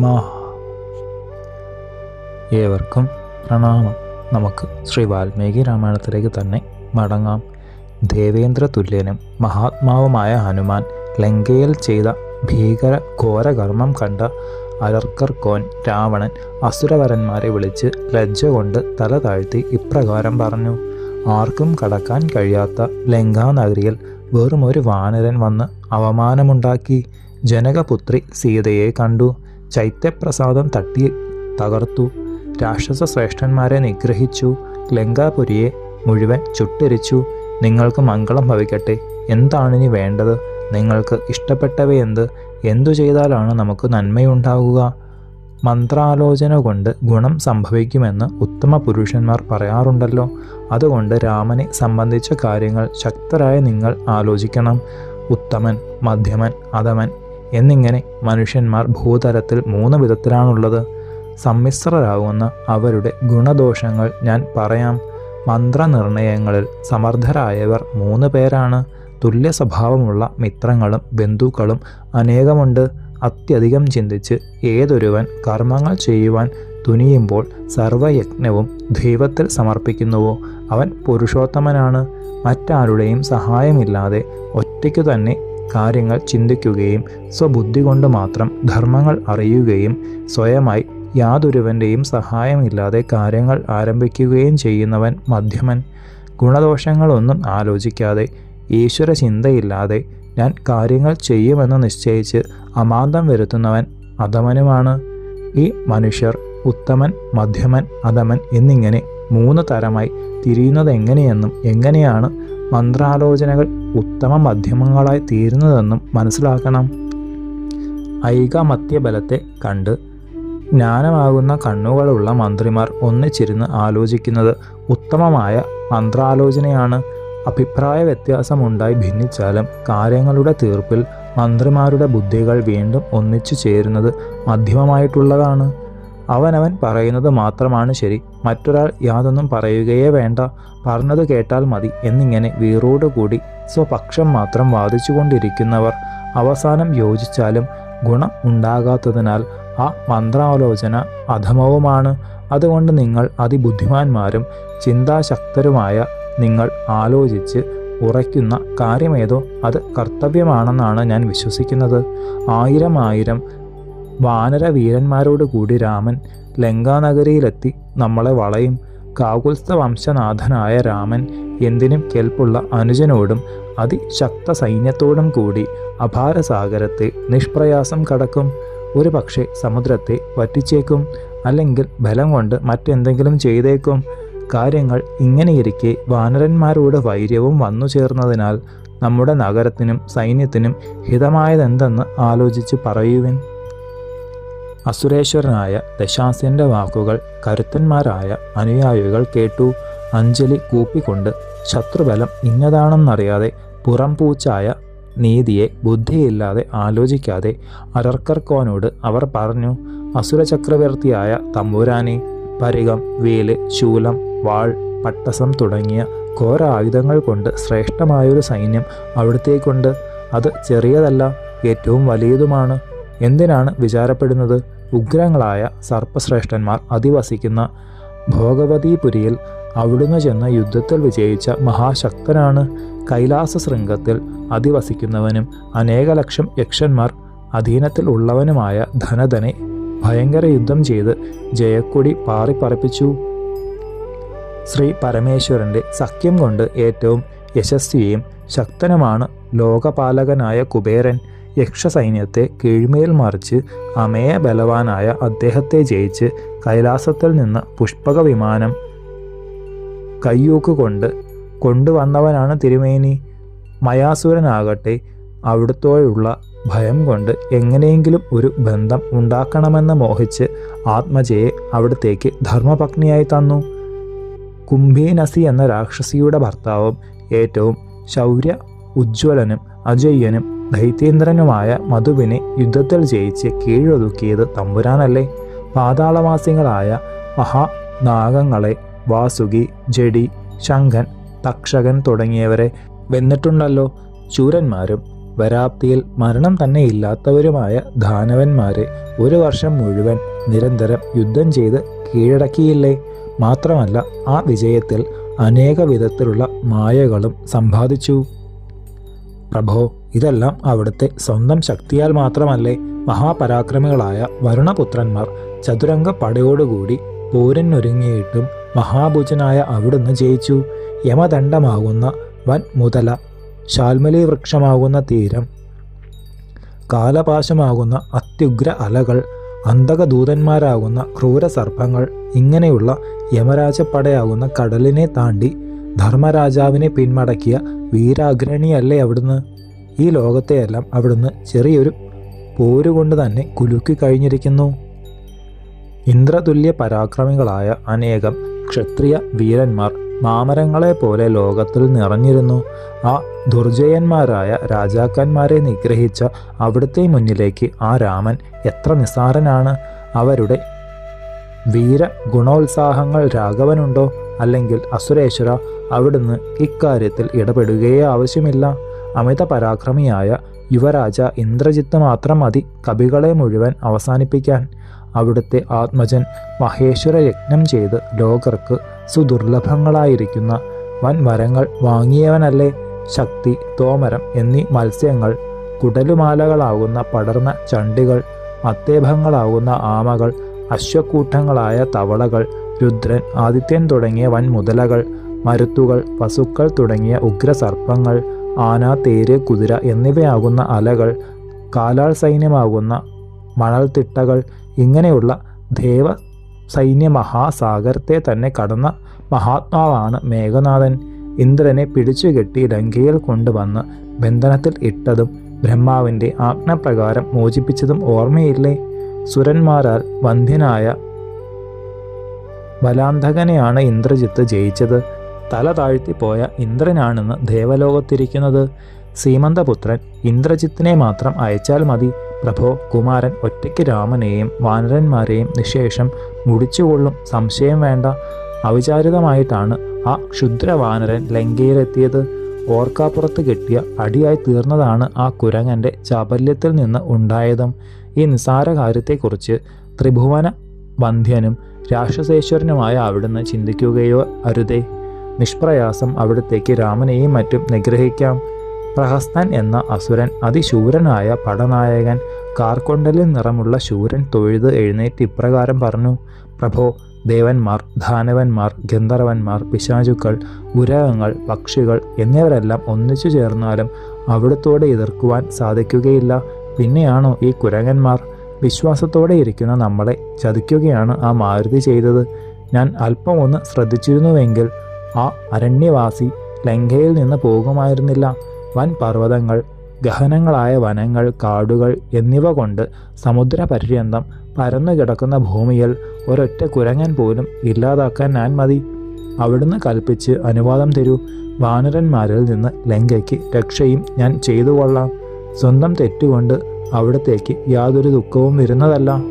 നമ. ഏവർക്കും പ്രണാമം. നമുക്ക് ശ്രീ വാൽമീകി രാമായണത്തിലേക്ക് തന്നെ മടങ്ങാം. ദേവേന്ദ്ര തുല്യനും മഹാത്മാവുമായ ഹനുമാൻ ലങ്കയിൽ ചെയ്ത ഭീകര ഘോരകർമ്മം കണ്ട അലർക്കർ കോൻ രാവണൻ അസുരവരന്മാരെ വിളിച്ച് ലജ്ജ കൊണ്ട് തല താഴ്ത്തി ഇപ്രകാരം പറഞ്ഞു ആർക്കും കടക്കാൻ കഴിയാത്ത ലങ്കാനഗരിയിൽ വെറും ഒരു വാനരൻ വന്ന് അവമാനമുണ്ടാക്കി. ജനകപുത്രി സീതയെ കണ്ടു. ചൈത്യപ്രസാദം തട്ടി തകർത്തു. രാക്ഷസ ശ്രേഷ്ഠന്മാരെ നിഗ്രഹിച്ചു. ലങ്കാപുരിയെ മുഴുവൻ ചുട്ടരിച്ചു. നിങ്ങൾക്ക് മംഗളം ഭവിക്കട്ടെ. എന്താണിനി വേണ്ടത്? നിങ്ങൾക്ക് ഇഷ്ടപ്പെട്ടവയെന്ത്? എന്തു ചെയ്താലാണ് നമുക്ക് നന്മയുണ്ടാകുക മന്ത്രാലോചന കൊണ്ട് ഗുണം സംഭവിക്കുമെന്ന് ഉത്തമ പുരുഷന്മാർ പറയാറുണ്ടല്ലോ. അതുകൊണ്ട് രാമനെ സംബന്ധിച്ച കാര്യങ്ങൾ ശക്തരായ നിങ്ങൾ ആലോചിക്കണം. ഉത്തമൻ മധ്യമൻ അധമൻ എന്നിങ്ങനെ മനുഷ്യന്മാർ ഭൂതലത്തിൽ മൂന്ന് വിധത്തിലാണുള്ളത്. സമ്മിശ്രരാകുന്ന അവരുടെ ഗുണദോഷങ്ങൾ ഞാൻ പറയാം. മന്ത്രനിർണയങ്ങളിൽ സമർത്ഥരായവർ മൂന്ന് പേരാണ്. തുല്യ സ്വഭാവമുള്ള മിത്രങ്ങളും ബന്ധുക്കളും അനേകമുണ്ട്. അത്യധികം ചിന്തിച്ച് ഏതൊരുവൻ കർമ്മങ്ങൾ ചെയ്യുവാൻ തുനിയുമ്പോൾ സർവയജ്ഞവും ദൈവത്തിൽ സമർപ്പിക്കുന്നുവോ? അവൻ പുരുഷോത്തമനാണ്. മറ്റാരുടെയും സഹായമില്ലാതെ ഒറ്റയ്ക്കു തന്നെ കാര്യങ്ങൾ ചിന്തിക്കുകയും സ്വബുദ്ധി കൊണ്ട് മാത്രം ധർമ്മങ്ങൾ അറിയുകയും സ്വയമായി യാതൊരുവന്റെയും സഹായമില്ലാതെ കാര്യങ്ങൾ ആരംഭിക്കുകയും ചെയ്യുന്നവൻ മധ്യമൻ. ഗുണദോഷങ്ങളൊന്നും ആലോചിക്കാതെ ഈശ്വര ചിന്തയില്ലാതെ ഞാൻ കാര്യങ്ങൾ ചെയ്യുമെന്ന് നിശ്ചയിച്ച് അമാന്തം വരുത്തുന്നവൻ അധമനുമാണ്. ഈ മനുഷ്യർ ഉത്തമൻ മധ്യമൻ അധമൻ എന്നിങ്ങനെ മൂന്ന് തരമായി തിരിയുന്നത് എങ്ങനെയെന്നും എങ്ങനെയാണ് മന്ത്രാലോചനകൾ ഉത്തമ മധ്യമങ്ങളായി തീരുന്നതെന്നും മനസ്സിലാക്കണം. ഐകമത്യബലത്തെ കണ്ട് ജ്ഞാനമാകുന്ന കണ്ണുകളുള്ള മന്ത്രിമാർ ഒന്നിച്ചിരുന്ന് ആലോചിക്കുന്നത് ഉത്തമമായ മന്ത്രാലോചനയാണ്. അഭിപ്രായ വ്യത്യാസമുണ്ടായി ഭിന്നിച്ചാലും കാര്യങ്ങളുടെ തീർപ്പിൽ മന്ത്രിമാരുടെ ബുദ്ധികൾ വീണ്ടും ഒന്നിച്ചു ചേരുന്നത് മധ്യമമായിട്ടുള്ളതാണ്. അവനവൻ പറയുന്നത് മാത്രമാണ് ശരി. മറ്റൊരാൾ യാതൊന്നും പറയുകയേ വേണ്ട. പറഞ്ഞത് കേട്ടാൽ മതി എന്നിങ്ങനെ വീറോടുകൂടി സ്വപക്ഷം മാത്രം വാദിച്ചുകൊണ്ടിരിക്കുന്നവർ അവസാനം യോജിച്ചാലും ഗുണം ഉണ്ടാകാത്തതിനാൽ ആ മന്ത്രാലോചന അധമവുമാണ്. അതുകൊണ്ട് നിങ്ങൾ അതിബുദ്ധിമാന്മാരും ചിന്താശക്തരുമായ നിങ്ങൾ ആലോചിച്ച് ഉറയ്ക്കുന്ന കാര്യമേതോ അത് കർത്തവ്യമാണെന്നാണ് ഞാൻ വിശ്വസിക്കുന്നത്. ആയിരം ആയിരം വാനരവീരന്മാരോട് കൂടി രാമൻ ലങ്കാനഗരിയിലെത്തി നമ്മളെ വളയും. കാകുൽസ്ഥ വംശനാഥനായ രാമൻ എന്തിനും കേൾപ്പുള്ള അനുജനോടും അതിശക്ത സൈന്യത്തോടും കൂടി അപാരസാഗരത്തെ നിഷ്പ്രയാസം കടക്കും. ഒരു പക്ഷേ സമുദ്രത്തെ വറ്റിച്ചേക്കും അല്ലെങ്കിൽ ബലം കൊണ്ട് മറ്റെന്തെങ്കിലും ചെയ്തേക്കും. കാര്യങ്ങൾ ഇങ്ങനെയിരിക്കെ വാനരന്മാരോട് വൈര്യവും വന്നു ചേർന്നതിനാൽ നമ്മുടെ നഗരത്തിനും സൈന്യത്തിനും ഹിതമായതെന്തെന്ന് ആലോചിച്ച് പറയുവിൻ. അസുരേശ്വരനായ ദശാസ്യന്റെ വാക്കുകൾ കരുത്തന്മാരായ അനുയായികൾ കേട്ടു. അഞ്ജലി കൂപ്പിക്കൊണ്ട് ശത്രുബലം ഇന്നതാണെന്നറിയാതെ പുറംപൂച്ചായ നീതിയെ ബുദ്ധിയില്ലാതെ ആലോചിക്കാതെ അരർക്കർക്കോനോട് അവർ പറഞ്ഞു അസുര ചക്രവർത്തിയായ തമ്പുരാനെ പരികം വേൽ ശൂലം വാൾ പട്ടസം തുടങ്ങിയ ഘോര ആയുധങ്ങൾ കൊണ്ട് ശ്രേഷ്ഠമായൊരു സൈന്യം അവിടത്തേക്കുണ്ട്. അത് ചെറിയതല്ല ഏറ്റവും വലിയതുമാണ്. എന്തിനാണ് വിചാരപ്പെടുന്നത്? ഉഗ്രങ്ങളായ സർപ്പശ്രേഷ്ഠന്മാർ അധിവസിക്കുന്ന ഭോഗവതിപുരിയിൽ അവിടുന്ന് ചെന്ന് യുദ്ധത്തിൽ വിജയിച്ച മഹാശക്തനാണ് കൈലാസ ശൃംഗത്തിൽ അധിവസിക്കുന്നവനും അനേക ലക്ഷം യക്ഷന്മാർ അധീനത്തിൽ ഉള്ളവനുമായ ധനധനെ ഭയങ്കര യുദ്ധം ചെയ്ത് ജയക്കൊടി പാറിപ്പറപ്പിച്ചു. ശ്രീ പരമേശ്വരന്റെ സഖ്യം കൊണ്ട് ഏറ്റവും യശസ്വിയും ശക്തനുമാണ് ലോകപാലകനായ കുബേരൻ. യക്ഷസൈന്യത്തെ കീഴ്മേൽ മറിച്ച് അമേയ ബലവാനായ അദ്ദേഹത്തെ ജയിച്ച് കൈലാസത്തിൽ നിന്ന് പുഷ്പക വിമാനം കയ്യൂക്കുകൊണ്ട് കൊണ്ടുവന്നവനാണ് തിരുമേനി. മയാസുരനാകട്ടെ അവിടുത്തോയുള്ള ഭയം കൊണ്ട് എങ്ങനെയെങ്കിലും ഒരു ബന്ധം ഉണ്ടാക്കണമെന്ന് മോഹിച്ച് ആത്മജയെ അവിടത്തേക്ക് ധർമ്മപത്നിയായി തന്നു. കുംഭീനസി എന്ന രാക്ഷസിയുടെ ഭർത്താവും ഏറ്റവും ശൗര്യ ഉജ്ജ്വലനും അജയ്യനും ദൈത്യേന്ദ്രനുമായ മധുവിനെ യുദ്ധത്തിൽ ജയിച്ച് കീഴൊതുക്കിയത് തമ്പുരാനല്ലേ? പാതാളവാസികളായ മഹാനാഗങ്ങളെ വാസുകി ജഡി ശങ്കൻ തക്ഷകൻ തുടങ്ങിയവരെ വെന്നിട്ടുണ്ടല്ലോ. ചൂരന്മാരും വരാപ്തിയിൽ മരണം തന്നെ ഇല്ലാത്തവരുമായ ദാനവന്മാരെ ഒരു വർഷം മുഴുവൻ നിരന്തരം യുദ്ധം ചെയ്ത് കീഴടക്കിയില്ലേ? മാത്രമല്ല ആ വിജയത്തിൽ അനേക വിധത്തിലുള്ള മായകളും സമ്പാദിച്ചു. പ്രഭോ ഇതെല്ലാം അവിടുത്തെ സ്വന്തം ശക്തിയാൽ മാത്രമല്ലേ മഹാപരാക്രമികളായ വരുണപുത്രന്മാർ ചതുരംഗ പടയോടുകൂടി പോരിനൊരുങ്ങിയിട്ടും മഹാഭുജനായ അവിടുന്ന് ജയിച്ചു. യമദണ്ഡമാകുന്ന വൻ മുതല ശാൽമലി വൃക്ഷമാകുന്ന തീരം കാലപാശമാകുന്ന അത്യുഗ്ര അലകൾ അന്തകദൂതന്മാരാകുന്ന ക്രൂര സർപ്പങ്ങൾ ഇങ്ങനെയുള്ള യമരാജപ്പടയാകുന്ന കടലിനെ താണ്ടി ധർമ്മരാജാവിനെ പിന്മടക്കിയ വീരാഗ്രണിയല്ലേ അവിടുന്ന്? ഈ ലോകത്തെയെല്ലാം അവിടുന്ന് ചെറിയൊരു പോരുകൊണ്ട് തന്നെ കുലുക്കി കഴിഞ്ഞിരിക്കുന്നു. ഇന്ദ്രതുല്യ പരാക്രമികളായ അനേകം ക്ഷത്രിയ വീരന്മാർ മാമരങ്ങളെ പോലെ ലോകത്തിൽ നിറഞ്ഞിരുന്നു. ആ ദുർജയന്മാരായ രാജാക്കന്മാരെ നിഗ്രഹിച്ച അവിടുത്തെ മുന്നിലേക്ക് ആ രാമൻ എത്ര നിസ്സാരനാണ്. അവരുടെ വീര ഗുണോത്സാഹങ്ങൾ രാഘവനുണ്ടോ? അല്ലെങ്കിൽ അസുരേശ്വര അവിടുന്ന് ഇക്കാര്യത്തിൽ ഇടപെടുകയേ ആവശ്യമില്ല. അമിത പരാക്രമിയായ യുവരാജ ഇന്ദ്രജിത്ത് മാത്രം മതി കവികളെ മുഴുവൻ അവസാനിപ്പിക്കാൻ. അവിടുത്തെ ആത്മജൻ മഹേശ്വര യജ്ഞം ചെയ്ത് ലോകർക്ക് സുദുർലഭങ്ങളായിരിക്കുന്ന വൻ വരങ്ങൾ വാങ്ങിയവനല്ലേ? ശക്തി തോമരം എന്നീ മത്സ്യങ്ങൾ കുടലുമാലകളാകുന്ന പടർന്ന ചണ്ടികൾ മത്തേഭങ്ങളാകുന്ന ആമകൾ അശ്വക്കൂട്ടങ്ങളായ തവളകൾ രുദ്രൻ ആദിത്യൻ തുടങ്ങിയ വൻ മുതലകൾ മരുത്തുകൾ പശുക്കൾ തുടങ്ങിയ ഉഗ്രസർപ്പങ്ങൾ ആന തേര് കുതിര എന്നിവയാകുന്ന അലകൾ കാലാൾ സൈന്യമാകുന്ന മണൽത്തിട്ടകൾ ഇങ്ങനെയുള്ള ദേവ സൈന്യ മഹാസാഗരത്തെ തന്നെ കടന്ന മഹാത്മാവാണ് മേഘനാഥൻ. ഇന്ദ്രനെ പിടിച്ചുകെട്ടി ലങ്കയിൽ കൊണ്ടുവന്ന് ബന്ധനത്തിൽ ഇട്ടതും ബ്രഹ്മാവിന്റെ ആജ്ഞപ്രകാരം മോചിപ്പിച്ചതും ഓർമ്മയില്ലേ? സുരന്മാരാൽ വന്ധ്യനായ ബലാന്ധകനെയാണ് ഇന്ദ്രജിത്ത് ജയിച്ചത്. തല താഴ്ത്തിപ്പോയ ഇന്ദ്രനാണെന്ന് ദേവലോകത്തിരിക്കുന്നത്. സീമന്തപുത്രൻ ഇന്ദ്രജിത്തിനെ മാത്രം അയച്ചാൽ മതി. പ്രഭോ കുമാരൻ ഒറ്റയ്ക്ക് രാമനെയും വാനരന്മാരെയും നിശേഷം മുടിച്ചുകൊള്ളും. സംശയം വേണ്ട. അവിചാരിതമായിട്ടാണ് ആ ക്ഷുദ്രവാനരൻ ലങ്കയിലെത്തിയത്. ഓർക്കാപ്പുറത്ത് കെട്ടിയ അടിയായി തീർന്നതാണ് ആ കുരങ്ങന്റെ ചാപല്യത്തിൽ നിന്ന് ഉണ്ടായതും. ഈ നിസാര കാര്യത്തെക്കുറിച്ച് ത്രിഭുവന വന്ധ്യനും രാക്ഷസേശ്വരനുമായ അവിടുന്ന് ചിന്തിക്കുകയോ അരുതേ. നിഷ്പ്രയാസം അവിടത്തേക്ക് രാമനെയും മറ്റും നിഗ്രഹിക്കാം. പ്രഹസ്തൻ എന്ന അസുരൻ അതിശൂരനായ പടനായകൻ കാർക്കൊണ്ടലിൽ നിറമുള്ള ശൂരൻ തൊഴുത് എഴുന്നേറ്റ് ഇപ്രകാരം പറഞ്ഞു പ്രഭോ ദേവന്മാർ ധാനവന്മാർ ഗന്ധർവന്മാർ പിശാചുക്കൾ ഉരകങ്ങൾ പക്ഷികൾ എന്നിവരെല്ലാം ഒന്നിച്ചു ചേർന്നാലും അവിടത്തോടെ എതിർക്കുവാൻ സാധിക്കുകയില്ല. പിന്നെയാണോ ഈ കുരങ്ങന്മാർ? വിശ്വാസത്തോടെ ഇരിക്കുന്ന നമ്മളെ ചതിക്കുകയാണ് ആ മാരുതി ചെയ്തത്. ഞാൻ അല്പം ഒന്ന് ശ്രദ്ധിച്ചിരുന്നുവെങ്കിൽ ആ അരണ്യവാസി ലങ്കയിൽ നിന്ന് പോകുമായിരുന്നില്ല. വൻ പർവതങ്ങൾ ഗഹനങ്ങളായ വനങ്ങൾ കാടുകൾ എന്നിവ കൊണ്ട് സമുദ്രപര്യന്തം പരന്നു കിടക്കുന്ന ഭൂമിയിൽ ഒരൊറ്റ കുരങ്ങൻ പോലും ഇല്ലാതാക്കാൻ ഞാൻ മതി. അവിടുന്ന് കൽപ്പിച്ച് അനുവാദം തരൂ. വാനരന്മാരിൽ നിന്ന് ലങ്കയ്ക്ക് രക്ഷയും ഞാൻ ചെയ്തു കൊള്ളാം. സ്വന്തം തെറ്റുകൊണ്ട് അവിടത്തേക്ക് യാതൊരു ദുഃഖവും വരുന്നതല്ല.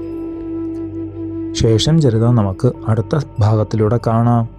ശേഷം ചരിതം നമുക്ക് അടുത്ത ഭാഗത്തിലൂടെ കാണാം.